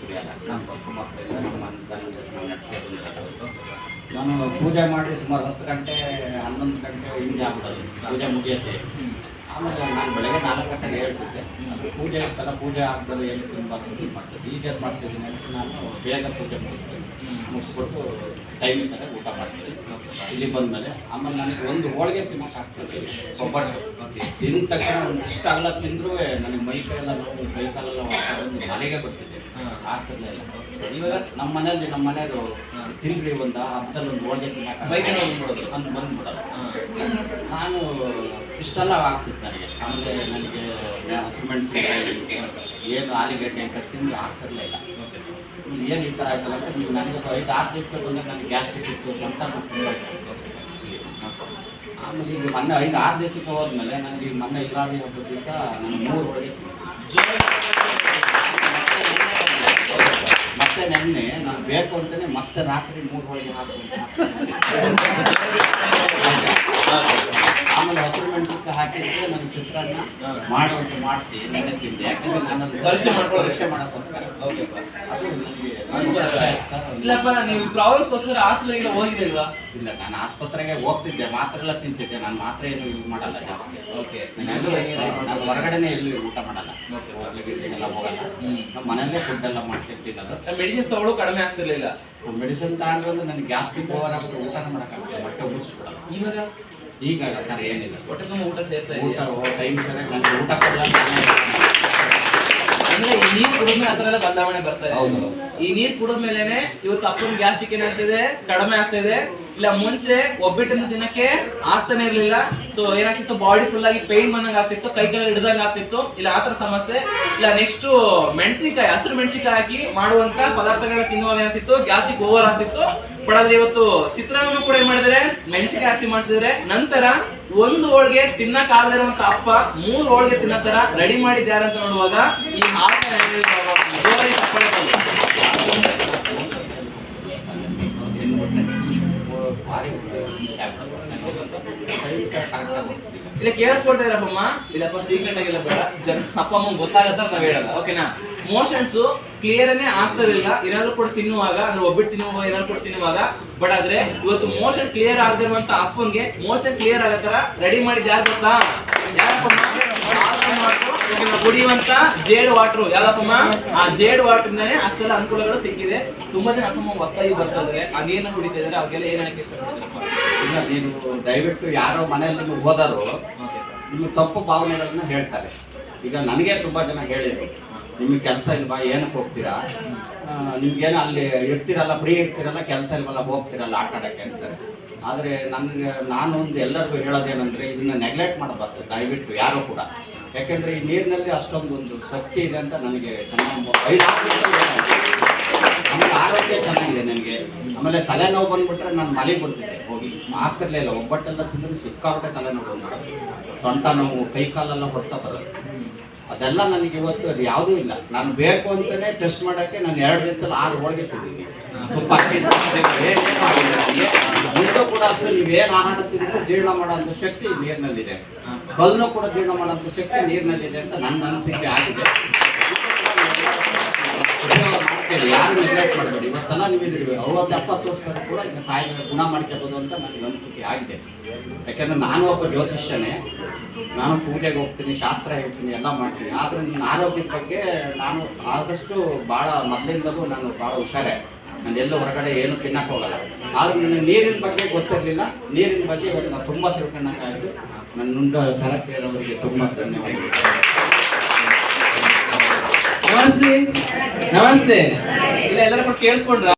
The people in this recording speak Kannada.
ಕುಡಿಯಲ್ಲ ನಮ್ಮ ಚಿಕ್ಕ ಮಕ್ಕಳೆಲ್ಲ ನಮ್ಮ ನನ್ನ ನಮ್ಮ ನಾನು ಪೂಜೆ ಮಾಡಿ ಸುಮಾರು ಹತ್ತು ಗಂಟೆ ಹನ್ನೊಂದು ಗಂಟೆ ಹಿಂದೆ ಆಗ್ಬಿಡೋದು. ಪೂಜೆ ಮುಗಿಯುತ್ತೆ. ಆಮೇಲೆ ನಾನು ಬೆಳಗ್ಗೆ ನಾಲ್ಕು ಗಂಟೆಗೆ ಹೇಳ್ತಿದ್ದೆ. ಅದು ಪೂಜೆ ಇರ್ತಲ್ಲ ಪೂಜೆ ಆಗ್ದಲ್ಲ ಏನು ತುಂಬ ಇದು ಮಾಡ್ತಿದ್ದೆ. ಈಗ ಏನು ಮಾಡ್ತಿದ್ದೀನಿ ಅಂತ ನಾನು ಬೇಗ ಪೂಜೆ ಮುಗಿಸ್ತೀನಿ. ಮುಗಿಸ್ಬಿಟ್ಟು ಟೈಮ್ ಸರಿಯಾಗಿ ಊಟ ಮಾಡ್ತೀನಿ. ಇಲ್ಲಿ ಬಂದಮೇಲೆ ಆಮೇಲೆ ನನಗೆ ಒಂದು ಹೋಳಿಗೆ ತಿನ್ನೋಕ್ಕಾಗ್ತದೆ ಒಬ್ಬಟ್ಟು. ತಿಂದ ತಕ್ಷಣ ಒಂದು ಇಷ್ಟ ಆಗಲ್ಲ ತಿಂದರೂ ನನಗೆ ಮೈ ಕೈಯೆಲ್ಲ ನೋವು ಕೈ ಕಾಲೆಲ್ಲ ಒಂದು ಮನೆಗೆ ಬರ್ತಿದೆ. ಆಗ್ತಿರ್ಲಿಲ್ಲ ಇವಾಗ ನಮ್ಮ ಮನೇಲಿ ನಮ್ಮ ಮನೆಯವರು ತಿನ್ರಿ ಒಂದು ಹಬ್ಬದಲ್ಲಿ ಒಂದು ಹೋಳಿಗೆ ತಿನ್ನಕ್ಕೆ ಬೈಕ್ ಬಂದ್ಬಿಡೋದು. ನಾನು ಇಷ್ಟೆಲ್ಲ ಆಗ್ತಿತ್ತು ನನಗೆ. ಆಮೇಲೆ ನನಗೆ ಹಸಿಮೆಣಸಿನಕಾಯಿ ಏನು ಆಲಿಗಡ್ಡೆ ಅಂತ ತಿಂದು ಆಗ್ತಿರ್ಲಿಲ್ಲ ಏನು ಈ ಥರ ಆಯ್ತಲ್ಲ ಅಂತ ನೀವು ನನಗೆ ಐದು ಆರು ದಿವಸಕ್ಕೆ ಬಂದಾಗ ನನಗೆ ಗ್ಯಾಸ್ಟ್ರಿಕ್ ಇತ್ತು ಸ್ವಂತ. ಆಮೇಲೆ ಈಗ ಮೊನ್ನೆ ಐದು ಆರು ದಿವಸಕ್ಕೆ ಹೋದ್ಮೇಲೆ ನನಗೆ ಮೊನ್ನೆ ಯುಗಾದಿ ಹಬ್ಬದ ದಿವಸ ನಾನು ಮೂರು ಒಳಗೆ Thank you. ಮತ್ತೆ ನೆನ್ನೆ ನಾನು ಬೇಕು ಅಂತಾನೆ ಮತ್ತೆ ರಾತ್ರಿ ಮೂರು ಒಳಗೆ ಆಮೇಲೆ ಹಸಿರು ಮೆಣಸಕ್ಕೆ ಹಾಕಿದ್ರೆ ನನ್ನ ಚಿತ್ರಾನ್ನ ಮಾಡುವಂತ ಮಾಡಿಸಿ ನೆನ್ನೆ ತಿಂದೆ. ಯಾಕಂದ್ರೆ ನಾನು ಅದು ಪರೀಕ್ಷೆ. ಪರೀಕ್ಷೆ ಮಾಡೋಕ್ಕೋಸ್ಕರ. ಅದು ನನಗೆ ಸರ್. ಇಲ್ಲಪ್ಪ ನೀವು ಪ್ರಾಬ್ಲಮ್ಸ್ಗೋಸ್ಕರ ಹಾಸ್ಪಿಟಲ್ಗೆ ಹೋಗಿರಲಿಲ್ವಾ ಇಲ್ಲ ನಾನು ಆಸ್ಪತ್ರೆಗೆ ಹೋಗ್ತಿದ್ದೆ. ಮಾತ್ರ ಎಲ್ಲ ತಿಂತಿದ್ದೆ. ನಾನು ಮಾತ್ರೆ ಏನು ಯೂಸ್ ಮಾಡಲ್ಲ ಜಾಸ್ತಿ. ಓಕೆ. ನಾನು ಹೊರಗಡೆನೆ ಎಲ್ಲೂ ಊಟ ಮಾಡಲ್ಲ. ಹೋಗಲ್ಲ. ನಮ್ಮ ಮನೆಯಲ್ಲೇ ಫುಡ್ ಎಲ್ಲ ಮಾಡ್ಕೊಂಡು ತಿನ್ನೋದು ಮೆಡಿಸಿನ್ಸ್ ತಗೊಳ್ಳೋ ಕಡಿಮೆ ಆಗ್ತಿರ್ಲಿಲ್ಲ. ಮೆಡಿಸಿನ್ ತಗೊಂಡ್ರೆ ನನಗೆ ಗ್ಯಾಸ್ಟ್ರಿಕ್ ಪವರ್ ಆಗ್ಬಿಟ್ಟು ಊಟ ಮಾಡೋಕ್ಕಾಗ್ತದೆ ಹೊಟ್ಟೆ ಉಳಿಸ್ಬಿಡಲ್ಲ ಇವಾಗ ಈಗ ಆ ಥರ ಏನಿಲ್ಲ. ಹೊಟ್ಟೆ ತುಂಬ ಊಟ ಸೇರ್ತಾ ಊಟ ಟೈಮ್ ಸರಿಯಾಗಿ ನನಗೆ ಊಟ ಕೊಡಲ್ಲ ಅಂದ್ರೆ ಈ ನೀರು ಕುಡಿದ್ಮೇಲೆ ಆ ಥರ ಎಲ್ಲ ಬದಲಾವಣೆ ಬರ್ತಾ ಹೌದು. ಇದೆ ಈ ಕುಡಿದ ಕುಡಿದ್ಮೇಲೆನೆ ಇವತ್ತು ಅಪ್ಪನ ಗ್ಯಾಸ್ಟ್ರಿಕ್ ಏನಾಗ್ತಿದೆ? ಕಡಿಮೆ ಆಗ್ತಿದೆ. ಇಲ್ಲ ಮುಂಚೆ ಒಬ್ಬಿಟ್ಟನ್ನು ದಿನಕ್ಕೆ ಆಗ್ತಾನೆ ಇರ್ಲಿಲ್ಲ. ಸೊ ಏನಾಗ್ತಿತ್ತು? ಬಾಡಿ ಫುಲ್ ಆಗಿ ಪೇನ್ ಬಂದಂಗೆ ಆಗ್ತಿತ್ತು, ಕೈ ಕೈ ಹಿಡ್ದಂಗೆ ಆಗ್ತಿತ್ತು. ಇಲ್ಲ, ಆ ಥರ ಸಮಸ್ಯೆ. ಇಲ್ಲ ನೆಕ್ಸ್ಟ್ ಮೆಣಸಿನಕಾಯಿ, ಹಸಿರು ಮೆಣಸಿನಕಾಯಿ ಹಾಕಿ ಮಾಡುವಂತ ಪದಾರ್ಥಗಳನ್ನ ತಿನ್ನುವಾಗ ಏನಾಗ್ತಿತ್ತು? ಗ್ಯಾಸ್ಟಿಕ್ ಓವರ್ ಆಗ್ತಿತ್ತು. ಬಟ್ ಆದ್ರೆ ಇವತ್ತು ಚಿತ್ರಾನ್ನ ಕೂಡ ಏನ್ ಮಾಡಿದರೆ ಮೆಣಸಿನಕಾಯಿ ಹಾಕಿ ಮಾಡಿಸಿದ್ರೆ ನಂತರ ಒಂದು ಹೋಳಿಗೆ ತಿನ್ನಕ್ ಆಗದೆ ಅಪ್ಪ ಮೂರು ಹೋಳಿಗೆ ತಿನ್ನೋ ಥರ ರೆಡಿ ಮಾಡಿದ್ಯಾರಂತ ನೋಡುವಾಗ ಈ ಆಟ ಇಲ್ಲ, ಕೇಳಿಸ್ಕೊಳ್ತಾ ಇದ್ರಪ್ಪಮ್ಮ ಇಲ್ಲಪ್ಪ ಸೀಕ್ರೆಟ್ ಆಗಿಲ್ಲ ಬೇಡ. ಜನ ಅಪ್ಪ ಅಮ್ಮ ಗೊತ್ತಾಗತ್ತ ನಾವು ಹೇಳಲ್ಲ. ಓಕೆನಾ ಮೋಷನ್ಸ್ ಕ್ಲಿಯರನ್ನೇ ಆಗ್ತಿರಲಿಲ್ಲ ಏನಾದ್ರು ಕೂಡ ತಿನ್ನುವಾಗ, ಅಂದ್ರೆ ಒಬ್ಬಿಟ್ಟು ತಿನ್ನುವಾಗ ಏನಾದ್ರು ಕೂಡ ತಿನ್ನುವಾಗ. ಬಟ್ ಆದ್ರೆ ಇವತ್ತು ಮೋಷನ್ ಕ್ಲಿಯರ್ ಆಗದಿರುವಂತ ಅಪ್ಪನ್ಗೆ ಮೋಷನ್ ಕ್ಲಿಯರ್ ಆಗೋ ರೆಡಿ ಮಾಡಿದ್ ಯಾರು ಗೊತ್ತಾ? ಇದನ್ನ ಕುಡಿಯುವಂತ ಜೇಡ್ ವಾಟರ್ ಯಾವ್ದಪ್ಪಮ್ಮ? ಆ ಜೇಡ್ ವಾಟರ್ ನೇ ಅಷ್ಟೆಲ್ಲ ಅನುಕೂಲಗಳು ಸಿಕ್ಕಿದೆ. ತುಂಬಾ ಜನ ಅಪ್ಪಮ್ಮ ಹೊಸದಾಗಿ ಬರ್ತಾ ಇದಾರೆ. ಆ ನೀರನ್ನ ಕುಡಿತಾ ಅವ್ರಿಗೆಲ್ಲ ಏನ್ ಹೇಳಕ್ಕೆ ಇಲ್ಲ, ನೀನು ದಯವಿಟ್ಟು ಯಾರೋ ಮನೆಯಲ್ಲಿ ನಿಮಗೆ ಹೋದರು ನಿಮ್ಮ ತಪ್ಪು ಭಾವನೆಗಳನ್ನ ಹೇಳ್ತಾರೆ. ಈಗ ನನಗೆ ತುಂಬಾ ಜನ ಹೇಳಿದ್ರು, ನಿಮಗೆ ಕೆಲಸ ಇಲ್ವಾ, ಏನಕ್ಕೆ ಹೋಗ್ತೀರಾ? ನಿಮ್ಗೇನು ಅಲ್ಲಿ ಇರ್ತೀರಲ್ಲ ಫ್ರೀ ಇರ್ತೀರಲ್ಲ, ಕೆಲಸ ಇಲ್ವಲ್ಲ, ಹೋಗ್ತೀರಲ್ಲ ಆಟ ಆಡೋಕ್ಕೆ ಅಂತಾರೆ. ಆದರೆ ನನಗೆ ನಾನು ಒಂದು ಎಲ್ಲರಿಗೂ ಹೇಳೋದೇನೆಂದರೆ ಇದನ್ನ ನೆಗ್ಲೆಕ್ಟ್ ಮಾಡಬಾರ್ದು, ದಯವಿಟ್ಟು ಯಾರೂ ಕೂಡ. ಯಾಕೆಂದರೆ ಈ ನೀರಿನಲ್ಲಿ ಅಷ್ಟೊಂದೊಂದು ಶಕ್ತಿ ಇದೆ ಅಂತ ನನಗೆ ಚೆನ್ನಾಗಿ ಆಮೇಲೆ ಆರೋಗ್ಯ ಚೆನ್ನಾಗಿದೆ ನನಗೆ. ಆಮೇಲೆ ತಲೆನೋವು ಬಂದ್ಬಿಟ್ರೆ ನಾನು ಮಲೆಗೆ ಬರ್ತಿದ್ದೆ ಹೋಗಿ ಆಗ್ತಿರ್ಲಿಲ್ಲ ಒಬ್ಬಟ್ಟೆಲ್ಲ ತಿಂದರೆ ಸಿಕ್ಕಾಬಿಟ್ಟೆ ತಲೆನೋವು ಬಂದ್ಬಿಟ್ಟು ಸೊಂಟ ನೋವು, ಕೈ ಕಾಲೆಲ್ಲ ಹೊಡ್ತಾ ಬರೋದು ಅದೆಲ್ಲ ನನಗೆ ಇವತ್ತು ಅದು ಯಾವುದೂ ಇಲ್ಲ. ನಾನು ಬೇಕು ಅಂತಲೇ ಟೆಸ್ಟ್ ಮಾಡೋಕ್ಕೆ ನಾನು ಎರಡು ದಿವಸದಲ್ಲಿ ಆರು ಹೋಳಿಗೆ ತಿಂದಿದ್ದೀನಿ. ತುಪ್ಪ ಆಗಿಲ್ಲ ಕೂಡ ಅಷ್ಟೇ ನೀವೇನು ಆಹಾರ ತಿಂದರೂ ಜೀರ್ಣ ಮಾಡೋಂಥ ಶಕ್ತಿ ನೀರಿನಲ್ಲಿದೆ. ಕಲ್ಲನ್ನು ಕೂಡ ಜೀರ್ಣ ಮಾಡೋಂಥ ಶಕ್ತಿ ನೀರಿನಲ್ಲಿದೆ ಅಂತ ನನ್ನ ಅನಿಸಿಕೆ ಆಗಿದೆ. ಯಾರು ನೆಗ್ಲೆಕ್ಟ್ ಮಾಡಬೇಡಿ. ಇವತ್ತೆಲ್ಲ ನೀವು ಅರವತ್ತು ಎಪ್ಪತ್ತು ವರ್ಷದಲ್ಲಿ ಕೂಡ ಇದನ್ನ ಕಾಯಿಲೆ ಗುಣ ಮಾಡ್ಕೋಬೋದು ಅಂತ ನನಗೆ ಅನಿಸಿಕೆ ಆಗಿದೆ. ಯಾಕೆಂದ್ರೆ ನಾನು ಒಬ್ಬ ಜ್ಯೋತಿಷ್ಯನೇ. ನಾನು ಪೂಜೆಗೆ ಹೋಗ್ತೀನಿ, ಶಾಸ್ತ್ರ ಹೇಳ್ತೀನಿ, ಎಲ್ಲ ಮಾಡ್ತೀನಿ. ಆದರೆ ನನ್ನ ಆರೋಗ್ಯದ ಬಗ್ಗೆ ನಾನು ಆದಷ್ಟು ಭಾಳ ಮೊದಲಿಂದಲೂ ನಾನು ಭಾಳ ಹುಷಾರೇ ನಾನು ಎಲ್ಲೂ ಹೊರಗಡೆ ಏನು ತಿನ್ನಕ್ಕೆ ಹೋಗಲ್ಲ. ಆದ್ರೂ ನನಗೆ ನೀರಿನ ಬಗ್ಗೆ ಗೊತ್ತಿರಲಿಲ್ಲ. ನೀರಿನ ಬಗ್ಗೆ ಇವತ್ತು ನಾನು ತುಂಬ ತಿಳ್ಕೊಳ್ಳೋಕ್ಕಾಯಿತು ನನ್ನ ನುಂಡ ಸರಕೇರವರಿಗೆ ತುಂಬ ಧನ್ಯವಾದಗಳು. ನಮಸ್ತೆ. ನಮಸ್ತೆ. ಇಲ್ಲ, ಎಲ್ಲರೂ ಕೂಡ ಕೇಳಿಸ್ಕೊಂಡ್ರ?